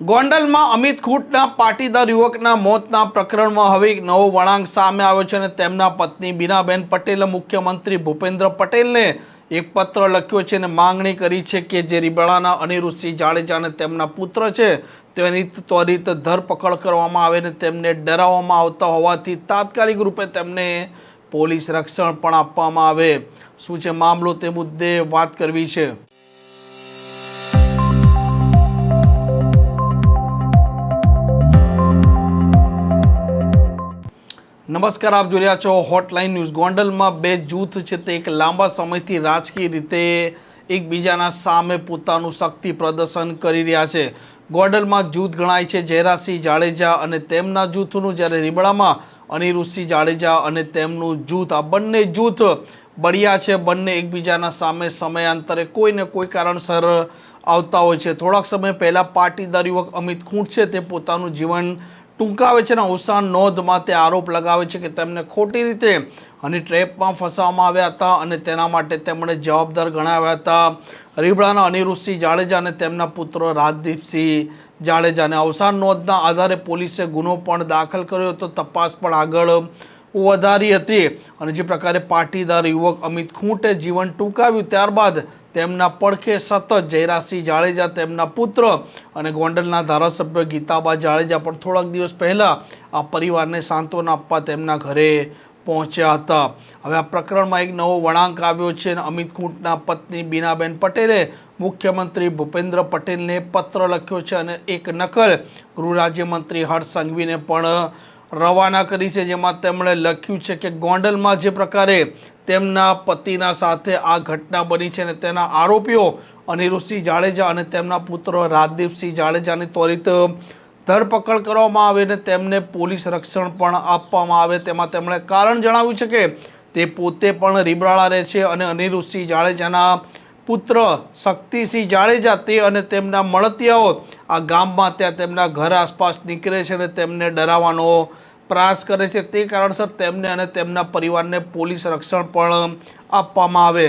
ગોંડલમાં અમિત ખૂટના પાટીદાર યુવકના મોતના પ્રકરણમાં હવે એક નવો વળાંક સામે આવ્યો છે અને તેમના પત્ની બીનાબેન પટેલે, મુખ્યમંત્રી ભૂપેન્દ્ર પટેલને એક પત્ર લખ્યો છે અને માંગણી કરી છે કે જે રીબડાના અનિરુદ્ધસિંહ જાડેજા અને તેમના પુત્ર છે, તેની ત્વરિત ધરપકડ કરવામાં આવે અને તેમને ડરાવવામાં આવતા હોવાથી તાત્કાલિક રૂપે તેમને પોલીસ રક્ષણ પણ આપવામાં આવે. શું છે મામલો? તે મુદ્દે વાત કરવી છે. નમસ્કાર, આપ જોઈ રહ્યા છો હોટલાઇન ન્યૂઝ ગોંડલમાં બે જૂથ છે તે એક લાંબા સમયથી રાજકીય રીતે એકબીજાના સામે પોતાનું શક્તિ પ્રદર્શન કરી રહ્યા છે. ગોંડલમાં જૂથ ગણાય છે જયરાસિંહ જાડેજા અને તેમના જૂથનું, જ્યારે રીબડામાં અનિરુદ્ધસિંહ જાડેજા અને તેમનું જૂથ. આ બંને જૂથ બળિયા છે, બંને એકબીજાના સામે સમયાંતરે કોઈ ને કોઈ કારણસર આવતા હોય છે. થોડાક સમય પહેલાં પાટીદાર યુવક અમિત ખૂંટ છે, તે પોતાનું જીવન ટૂંકાવે છે અને અવસાન નોંધમાં તે આરોપ લગાવે છે કે તેમને ખોટી રીતે હની ટ્રેપમાં ફસાવવામાં આવ્યા હતા અને તેના માટે તેમણે જવાબદાર ગણાવ્યા હતા. રીબડાના અનિરુદ્ધસિંહ જાડેજા અને તેમના પુત્ર રાજદીપસિંહ જાડેજાને અવસાન નોંધના આધારે પોલીસે ગુનો પણ દાખલ કર્યો હતો. તપાસ પણ આગળ વધારી હતી અને જે પ્રકારે પાટીદાર યુવક અમિત ખૂંટે જીવન ટૂંકાવ્યું, ત્યારબાદ તેમના પડખે સતત જયરાસિંહ જાડેજા, તેમના પુત્ર અને ગોંડલના ધારાસભ્ય ગીતાબા જાડેજા પણ થોડાક દિવસ પહેલાં આ પરિવારને સાંત્વના આપવા તેમના ઘરે પહોંચ્યા હતા. હવે આ પ્રકરણમાં એક નવો વળાંક આવ્યો છે અને અમિત ખૂંટના પત્ની બીનાબેન પટેલે મુખ્યમંત્રી ભૂપેન્દ્ર પટેલને પત્ર લખ્યો છે અને એક નકલ ગૃહ રાજ્યમંત્રી હર્ષ સંઘવીને પણ રવાના કરી છે, જેમાં તેમણે લખ્યું છે કે ગોંડલમાં જે પ્રકારે તેમના પતિના સાથે આ ઘટના બની છે અને તેના આરોપીઓ અનિરુદ્ધસિંહ જાડેજા અને તેમના પુત્ર રાજદીપસિંહ જાડેજાની ત્વરિત ધરપકડ કરવામાં આવે અને તેમને પોલીસ રક્ષણ પણ આપવામાં આવે. તેમાં તેમણે કારણ જણાવ્યું છે કે તે પોતે પણ રીબરાળા રહે છે અને અનિરુદ્ધસિંહ જાડેજાના પુત્ર શક્તિસિંહ જાડેજા તે અને તેમના મળતિયાઓ આ ગામમાં ત્યાં તેમના ઘર આસપાસ નીકળે છે અને તેમને ડરાવવાનો પ્રયાસ કરે છે. તે કારણસર તેમને અને તેમના પરિવારને પોલીસ રક્ષણ પણ આપવામાં આવે.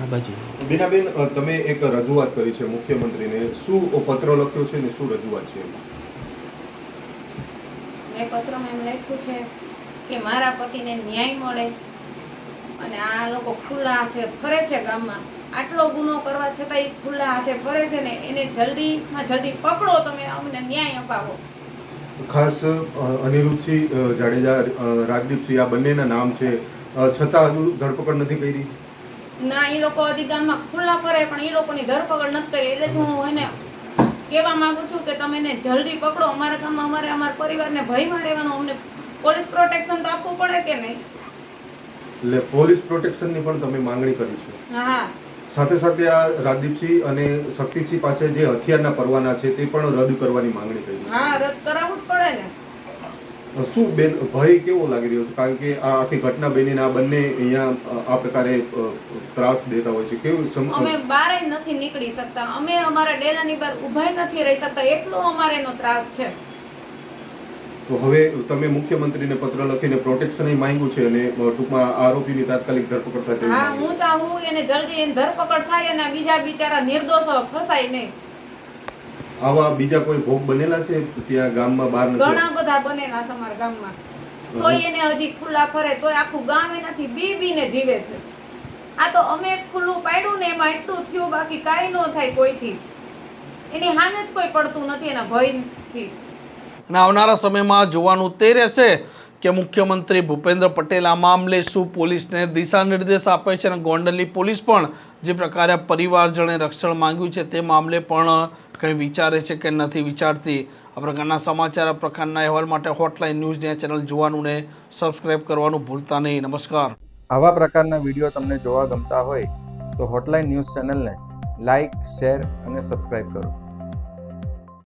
આ બાજુ. બીનાબેન તમે એક રજૂઆત કરી છે મુખ્યમંત્રીને. શું પત્ર લખ્યો છે ને શું રજૂઆત છે? મેં પત્રમાં એમ લખ્યું છે કે મારા પતિને ન્યાય મળે અને આ લોકો ખુલ્લા હાથે ફરે છે ગામમાં. આટલો ગુનો કરવા છતાં એ ખુલ્લા હાથે ફરે છે ને એને જલ્દીમાં જલ્દી પકડો તમે અમને ન્યાય અપાવો. ખાસ અનિરુદ્ધસિંહ જાડેજા રાજદીપસિંહ આ બંનેના નામ છે. છતાં હજુ ધરપકડ નથી કરી. ના એ લોકો હજી ગામમાં ખુલ્લા ફરે પણ એ લોકોની ધરપકડ નથી કરી. એટલે જ હું એને કહેવા માંગુ છું કે તમે એને જલ્દી પકડો. અમારા ગામમાં અમારે અમારા પરિવારને ભયમાં રહેવાનું અમને પોલીસ પ્રોટેક્શન તો આપવું પડે કે નહીં? એટલે પોલીસ પ્રોટેક્શનની પણ તમે માંગણી કરી છે. સાથે સાથે આ રાજદીપસિંહ અને શક્તિસિંહ પાસે જે હથિયારના પરવાના છે તે પણ રદ કરવાની માંગણી કરી હા રદ કરાવવું જ પડે ને. શું બેન ભય કેવો લાગી રહ્યો છે? કારણ કે આ આખી ઘટના બની આ બંને અહીંયા આ પ્રકારે ત્રાસ દેતા હોય છે. કેવું અમે બહાર નથી નીકળી શકતા. અમે અમારા ડેરાની બહાર ઊભાઈ નથી રહી શકતા. એટલો અમારે એનો ત્રાસ છે. તો હવે તમે મુખ્યમંત્રીને પત્ર લખીને પ્રોટેક્શન માંગ્યું છે અને ટૂંકમાં આરોપીની તાત્કાલિક ધરપકડ થાય હા હું ચાહું એને જલ્દી એની ધરપકડ થાય અને બીજા બિચારા નિર્દોષો ફસાય નહીં. આવા બીજા કોઈ ભોગ બનેલા છે? ત્યાં ગામમાં બહાર નથી? ઘણા બધા બનેલા છે અમારા ગામમાં. તો એને હજી ખુલ્લા ફરે તો આખું ગામ એનાથી બી બીને જીવે છે. આ તો અમે ખુલ્લું પાડ્યું ને એમાં એટલું થયું બાકી કાંઈ ન થાય કોઈથી. એની સામે જ કોઈ પડતું નથી એના ભયથી. અને આવનારા સમયમાં જોવાનું તે રહેશે કે મુખ્યમંત્રી ભૂપેન્દ્ર પટેલ આ મામલે શું પોલીસને દિશા નિર્દેશ આપે છે અને ગોંડલની પોલીસ પણ જે પ્રકારે પરિવારજણે રક્ષણ માંગ્યું છે તે મામલે પણ કંઈ વિચારે છે કે નથી વિચારતી. આ પ્રકારના સમાચાર આ પ્રકારના અહેવાલ માટે હોટલાઇન ન્યૂઝની ચેનલ જોવાનું ને સબસ્ક્રાઈબ કરવાનું ભૂલતા નહીં. નમસ્કાર. આવા પ્રકારના વીડિયો તમને જોવા ગમતા હોય તો હોટલાઇન ન્યૂઝ ચેનલને લાઇક શેર અને સબસ્ક્રાઈબ કરો.